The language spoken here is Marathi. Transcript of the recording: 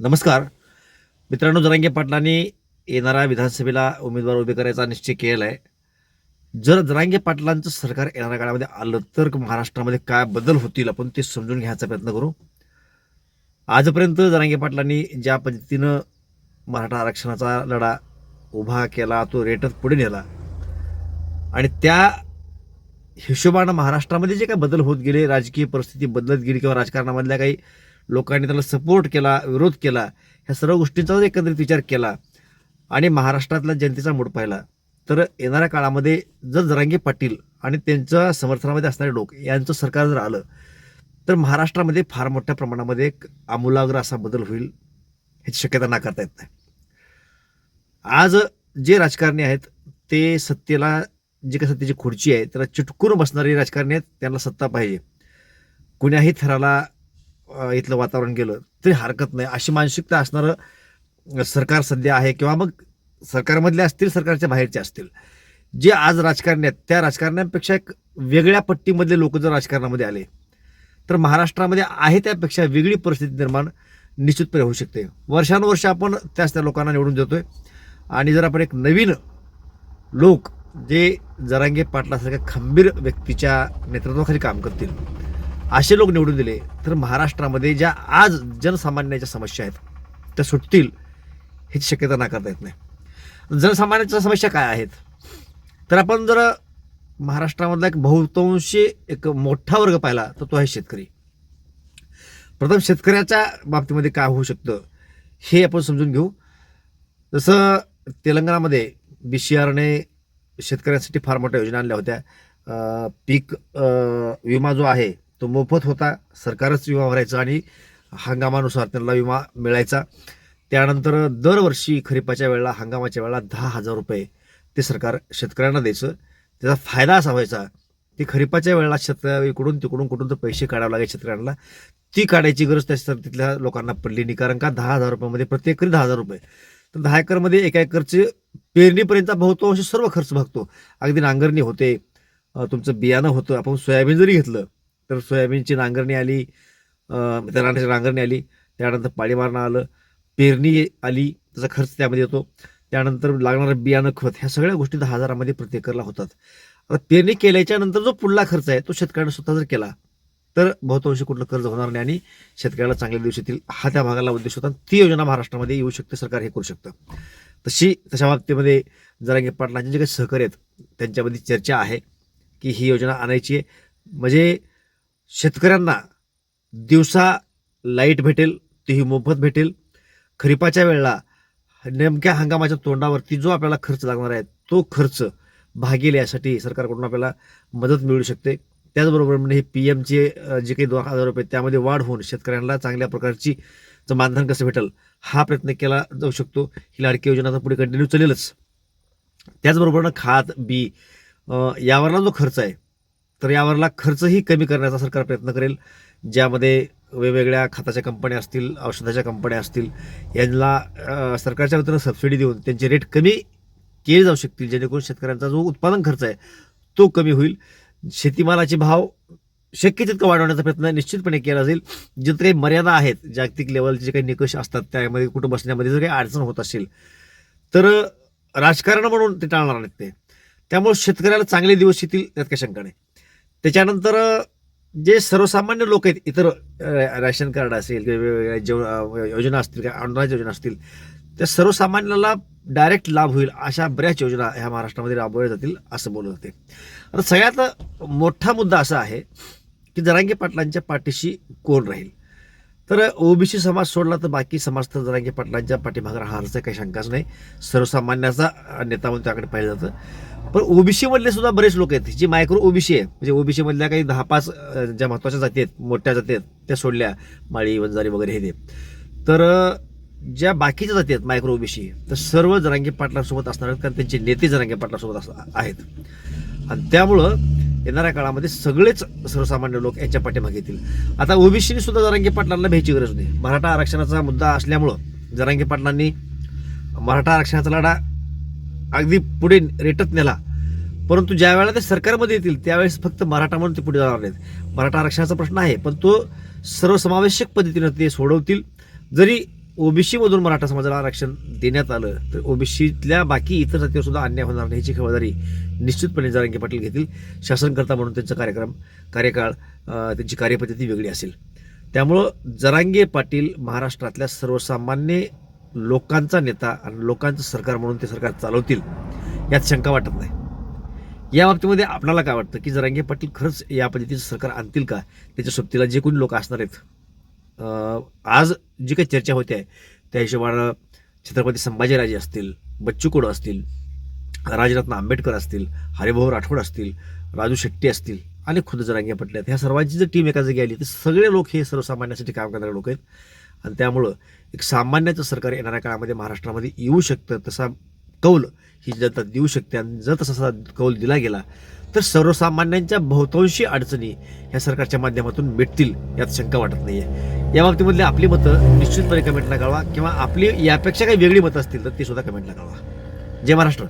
नमस्कार. मित्रांनो जरांगे पाटलांनी येणाऱ्या विधानसभेला उमेदवार उभे करायचा निश्चय केलेला आहे जर जरांगे पाटलांचं सरकार येणाऱ्या काळामध्ये आलं तर महाराष्ट्रामध्ये काय बदल होतील आपण ते समजून घ्यायचा प्रयत्न करू. आजपर्यंत जरांगे पाटलांनी ज्या पद्धतीनं मराठा आरक्षणाचा लढा उभा केला तो रेटत पुढे नेला आणि त्या हिशोबानं महाराष्ट्रामध्ये जे काही बदल होत गेले राजकीय परिस्थिती बदलत गेली किंवा राजकारणामधल्या काही लोकांनी त्याला सपोर्ट केला विरोध केला ह्या सर्व गोष्टींचा जर एकंदरीत विचार केला आणि महाराष्ट्रातल्या जनतेचा मूड पाहिला. तर येणाऱ्या काळामध्ये जर जरांगी पाटील आणि त्यांच्या समर्थनामध्ये असणारे लोक यांचं सरकार जर आलं तर महाराष्ट्रामध्ये फार मोठ्या प्रमाणामध्ये एक आमूलाग्र असा बदल होईल ह्याची शक्यता नाकारता येत नाही. आज जे राजकारणी आहेत ते सत्तेला जी काही सत्तेची खुर्ची आहे त्याला चिटकून बसणारे राजकारणी आहेत त्यांना सत्ता पाहिजे. कुण्याही थराला इथलं वातावरण गेलं तरी हरकत नाही. अशी मानसिकता असणारं सरकार सध्या आहे किंवा मग सरकारमधले असतील सरकारच्या बाहेरचे असतील. जे आज राजकारणी आहेत त्या राजकारण्यांपेक्षा एक वेगळ्या पट्टीमधले लोक जर राजकारणामध्ये आले तर महाराष्ट्रामध्ये आहे त्यापेक्षा वेगळी परिस्थिती निर्माण निश्चितपणे होऊ शकते. वर्षानुवर्ष आपण त्याच त्या लोकांना निवडून देतोय. आणि जर आपण एक नवीन लोक जे जरांगे पाटलासारख्या खंबीर व्यक्तीच्या नेतृत्वाखाली काम करतील असे लोक निवडून दिले तर महाराष्ट्रामध्ये ज्या आज जनसामान्याच्या समस्या आहेत त्या सुटतील ह्याची शक्यता नाकारता येत नाही. जनसामान्याच्या समस्या काय आहेत? तर आपण जर महाराष्ट्रामधला एक बहुतांशी एक मोठा वर्ग पाहिला तर तो आहे शेतकरी. प्रथम शेतकऱ्याच्या बाबतीमध्ये काय होऊ शकतं हे आपण समजून घेऊ. जसं तेलंगणामध्ये बी सी आरने शेतकऱ्यांसाठी फार मोठ्या योजना आणल्या होत्या. पीक विमा जो आहे तो मोफत होता. सरकारच विमा भरायचा आणि हंगामानुसार त्यांना विमा मिळायचा. त्यानंतर दरवर्षी खरीपाच्या वेळेला हंगामाच्या वेळेला दहा हजार रुपये ते सरकार शेतकऱ्यांना द्यायचं. त्याचा फायदा असा व्हायचा की खरीपाच्या वेळेला शेतकरी इकडून तिकडून कुठून तर पैसे काढावे लागायचे शेतकऱ्यांना. ती काढायची गरज त्या तिथल्या लोकांना पडली नाही कारण का दहा हजार रुपयामध्ये प्रत्येक एकरी दहा हजार रुपये. तर दहा एकरमध्ये एका एकरचे पेरणीपर्यंत बहुतांश सर्व खर्च भागतो. अगदी नांगरणी होते तुमचं बियाणं होतं आपण सोयाबीन जरी घेतलं तर सोयाबीनची नांगरणी आली अं, रानाची नांगरणी आली त्यानंतर पाणी मारणं आलं पेरणी आली त्याचा खर्च त्यामध्ये येतो. त्यानंतर लागणारं बियाणं खत ह्या सगळ्या गोष्टी दहा हजारामध्ये प्रत्येकाला होतात. आता पेरणी केल्याच्यानंतर जो पुढला खर्च आहे तो शेतकऱ्याने स्वतः जर केला तर बहुतांशी कुठलं कर्ज होणार नाही आणि शेतकऱ्याला चांगले दिवस येतील. हा त्या भागाला उद्देश होता ती योजना महाराष्ट्रामध्ये येऊ शकते सरकार हे करू शकतं. तशी तशा बाबतीमध्ये जरांगे पाटलांचे जे काही सहकारी आहेत त्यांच्यामध्ये चर्चा आहे की ही योजना आणायची आहे. म्हणजे शेतकऱ्यांना दिवसा लाइट भेटेल तीही मोफत भेटेल. खरीपाच्या वेळेला नेमक्या हंगामाच्या तोंडावरती जो आपल्याला खर्च लागणार आहे तो खर्च भागेल यासाठी सरकारकडून आपल्याला मदत मिळू शकते. त्याचबरोबर म्हणजे हे पी एमचे जे काही दोन हजार रुपये त्यामध्ये वाढ होऊन शेतकऱ्यांना चांगल्या प्रकारची मानधन कसं भेटेल हा प्रयत्न केला जाऊ शकतो. ही लाडकी योजना तर पुढे कंटिन्यू चालेलच. त्याचबरोबर खात बी यावरला जो खर्च आहे तर यावरला खर्चही कमी करण्याचा सरकार प्रयत्न करेल ज्यामध्ये वेगवेगळ्या खताच्या कंपन्या असतील औषधाच्या कंपन्या असतील यांना सरकारच्या वतीनं सबसिडी देऊन त्यांचे रेट कमी केले जाऊ शकतील जेणेकरून शेतकऱ्यांचा जो उत्पादन खर्च आहे तो कमी होईल. शेतीमालाचे भाव शक्य तितकं वाढवण्याचा प्रयत्न निश्चितपणे केला जाईल. जिथं काही मर्यादा आहेत जागतिक लेवलचे जे काही निकष असतात त्यामध्ये कुठं बसण्यामध्ये जर काही अडचण होत असेल तर राजकारण म्हणून ते टाळणार नाहीत ते. त्यामुळे शेतकऱ्याला चांगले दिवस येतील त्यात काही शंका नाही. त्याच्यानंतर जे सर्वसामान्य लोक आहेत इतर राशन कार्ड असेल किंवा वेगवेगळ्या जेव योजना असतील किंवा अनुदानाच्या योजना असतील त्या सर्वसामान्याला डायरेक्ट लाभ होईल अशा बऱ्याच योजना ह्या महाराष्ट्रामध्ये राबवल्या जातील असं बोलत होते. आता सगळ्यात मोठा मुद्दा असा आहे की जरांगे पाटलांच्या पाठीशी कोण राहील? तर ओबीसी समाज सोडला तर बाकी समाज तर जरांगे पाटलांच्या पाठीमागे राहण्याचं काही शंकाच नाही. सर्वसामान्याचा नेता म्हणून त्याकडे पाहिलं जातं. पण ओबीसीमधले सुद्धा बरेच लोक आहेत जी मायक्रो ओबीसी आहे. म्हणजे ओबीसीमधल्या काही दहा पाच ज्या महत्त्वाच्या जाती आहेत मोठ्या जाती आहेत त्या सोडल्या माळी वंजारी वगैरे हे ते. तर ज्या बाकीच्या जाती आहेत मायक्रो ओबीसी तर सर्व जरांगे पाटलांसोबत असणार आहेत कारण त्यांचे नेते जरांगे पाटलांसोबत असं आहेत. आणि त्यामुळं येणाऱ्या काळामध्ये सगळेच सर्वसामान्य लोक यांच्या पाठीमागे येतील. आता ओबीसीने सुद्धा जरांगी पाटलांना भ्यायची गरज नाही. मराठा आरक्षणाचा मुद्दा असल्यामुळं जरांगी पाटलांनी मराठा आरक्षणाचा लढा अगदी पुढे रेटत नेला. परंतु ज्या वेळेला ते सरकारमध्ये येतील त्यावेळेस फक्त मराठा म्हणून ते पुढे जाणार नाहीत. मराठा आरक्षणाचा प्रश्न आहे पण तो सर्वसमावेशक पद्धतीनं ते सोडवतील. जरी ओबीसीमधून मराठा समाजाला आरक्षण देण्यात आलं तर ओबीसीतल्या बाकी इतर जातीवर सुद्धा अन्याय होणार नाही याची खबरदारी निश्चितपणे जरांगे पाटील घेतील. शासनकर्ता म्हणून त्यांचा कार्यक्रम कार्यकाळ त्यांची कार्यपद्धती वेगळी असेल. त्यामुळं जरांगे पाटील महाराष्ट्रातल्या सर्वसामान्य लोकांचा नेता आणि लोकांचं सरकार म्हणून ते सरकार चालवतील यात शंका वाटत नाही. या बाबतीमध्ये आपणाला काय वाटतं की जरांगे पाटील खरंच या पद्धतीचं सरकार आणतील का? त्याच्या सोबतीला जे कोणी लोक असणार आहेत आज जी काही चर्चा होते आहे त्या हिशोबानं छत्रपती संभाजीराजे असतील बच्चू असतील राजरत्न आंबेडकर असतील हरिभाऊ राठोड असतील राजू शेट्टी असतील आणि खुद जरांगे पटल्यात आहेत ह्या सर्वांची जर टीम एका जागी आली तर सगळे लोक हे सर्वसामान्यासाठी काम करणारे लोक आहेत. आणि त्यामुळं एक सामान्याचं सरकार येणाऱ्या काळामध्ये महाराष्ट्रामध्ये येऊ शकतं तसा कौल ही जनता देऊ शकते. आणि जर तसा कौल दिला गेला तर सर्वसामान्यांच्या बहुतांशी अडचणी ह्या सरकारच्या माध्यमातून मिटतील यात शंका वाटत नाहीये. या बाबतीमधली आपली मतं निश्चितपणे कमेंटला कळवा किंवा आपली यापेक्षा काही वेगळी मतं असतील तर ती सुद्धा कमेंटला कळवा. जय महाराष्ट्र.